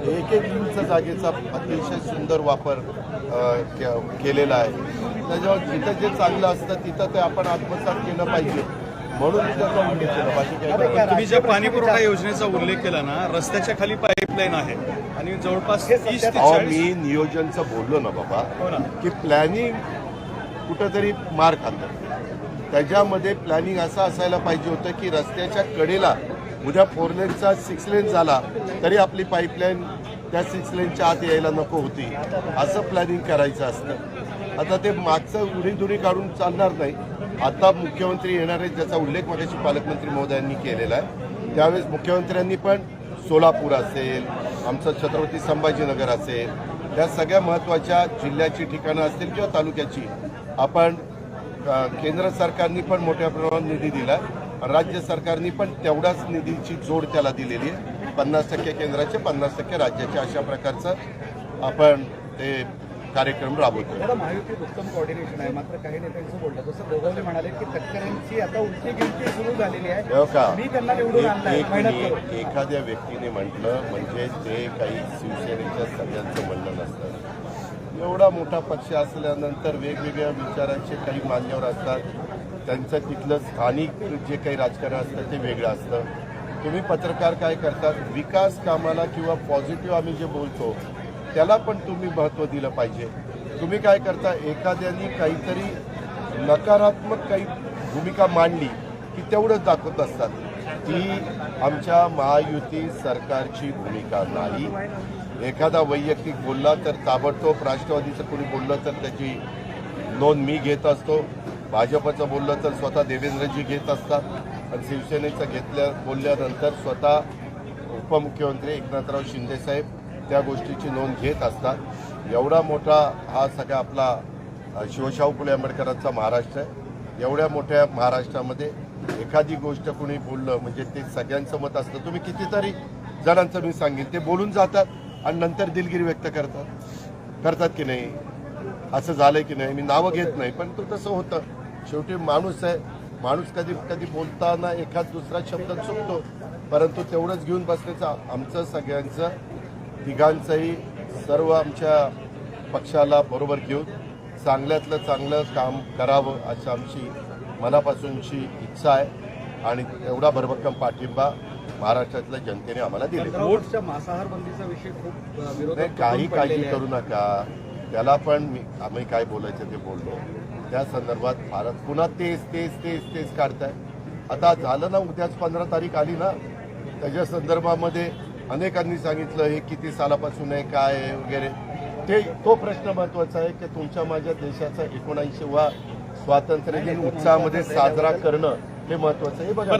एक एक इंच जागेचा अतिशय सुंदर वापर केलेला आहे. त्याच्यावर जिथं जे चांगलं असतं तिथं ते आपण आत्मसात केलं पाहिजे. म्हणून त्याचा उल्लेख केला. तुम्ही ज्या पाणी पुरवठा योजनेचा उल्लेख केला ना रस्त्याच्या खाली पाईपलाईन आहे. आणि जवळपास मी नियोजनचं बोललो ना बाबा हो की प्लॅनिंग कुठंतरी मार खातं. त्याच्यामध्ये प्लॅनिंग असं असायला पाहिजे होतं की रस्त्याच्या कडेला उद्या फोर लेनचा सिक्स लेन झाला तरी आपली पाईपलाईन त्या सिक्स लेनच्या आत यायला नको होती. असं प्लॅनिंग करायचं असतं. आता ते मागचं उडीदुडी काढून चालणार नाही. आता मुख्यमंत्री येणार आहेत ज्याचा उल्लेख मगाशी पालकमंत्री महोदयांनी केलेला आहे. त्यावेळेस मुख्यमंत्र्यांनी पण सोलापूर असेल आमचं छत्रपती संभाजीनगर असेल त्या सगळ्या महत्त्वाच्या जिल्ह्याची ठिकाणं असतील किंवा तालुक्याची आपण केंद्र सरकारनी पण मोठ्या प्रमाणात निधी दिला राज्य सरकारनी पण तेवढाच निधीची जोड त्याला दिलेली आहे. पन्नास टक्के केंद्राचे पन्नास टक्के राज्याचे अशा प्रकारचं आपण ते कार्यक्रम राबवतो महायुतीत उत्तम कोऑर्डिनेशन आहे. मात्र काही नेत्यांचं बोलतं जसं गोगावले म्हणाले की तटकऱ्यांची आता उलटी गिनती सुरू झालेली हो आहे का? मी त्यांना निवडून एखाद्या व्यक्तीने म्हटलं म्हणजे ते काही शिवसेनेच्या सगळ्यांचं म्हणणं नसतं. एवढा मोठा पक्ष असल्यानंतर वेगवेगळ्या विचारांचे काही मान्यवर असतात. त्यांचं तिथलं स्थानिक जे काही राजकारण असतं ते वेगळं असतं. तुम्ही पत्रकार काय करतात? विकास कामाला किंवा पॉझिटिव्ह आम्ही जे बोलतो त्याला पण तुम्ही महत्त्व दिलं पाहिजे. तुम्ही काय करता? एखाद्याने काहीतरी नकारात्मक काही भूमिका मांडली की तेवढंच दाखवत असतात. ती आमच्या महायुती सरकारची भूमिका नाही. एखादा वैयक्तिक बोलला तर ताबडतोब राष्ट्रवादीचं कोणी बोललं तर त्याची नोंद मी घेत असतो. भाजपचं बोललं तर स्वतः देवेंद्रजी घेत असतात. आणि शिवसेनेचं घेतल्या बोलल्यानंतर स्वतः उपमुख्यमंत्री एकनाथराव शिंदेसाहेब त्या गोष्टीची नोंद घेत असतात. एवढा मोठा हा सगळा आपला शिवशाहू फुले आंबेडकरांचा महाराष्ट्र आहे. एवढ्या मोठ्या महाराष्ट्रामध्ये एखादी गोष्ट कोणी बोललं म्हणजे ते सगळ्यांचं मत असतं. तुम्ही कितीतरी जणांचं मी सांगेन ते बोलून जातात. आणि नंतर दिलगिरी व्यक्त करतात. करतात की नाही? असं झालंय की नाही? मी नावं घेत नाही पण तो तसं होतं. शेवटी माणूस आहे. माणूस कधी कधी बोलताना एखाद दुसरा शब्द चुकतो. परंतु तेवढंच घेऊन बसण्याचं आमचं सगळ्यांचं तिघांचंही सर्व आमच्या पक्षाला बरोबर घेऊन चांगल्यातलं चांगलं काम करावं अशी आमची मनापासूनची इच्छा आहे. आणि एवढा भरभक्कम पाठिंबा महाराष्ट्रातल्या जनतेने आम्हाला दिले. मांसाहार बंदीचा विषय खूप काही काळजी. करू नका. त्याला पण मी आम्ही काय बोलायचं ते बोललो. त्या संदर्भात भारत पुन्हा तेच तेच तेच तेच काढताय. आता झालं ना उद्याच पंधरा तारीख आली ना त्याच्या संदर्भामध्ये अनेकांनी सांगितलं हे किती सालापासून आहे काय आहे वगैरे. ते तो प्रश्न महत्त्वाचा आहे की तुमच्या माझ्या देशाचा एकोणऐंशीवा स्वातंत्र्य दिन उत्साहामध्ये साजरा करणं हे महत्वाचं आहे. बघा.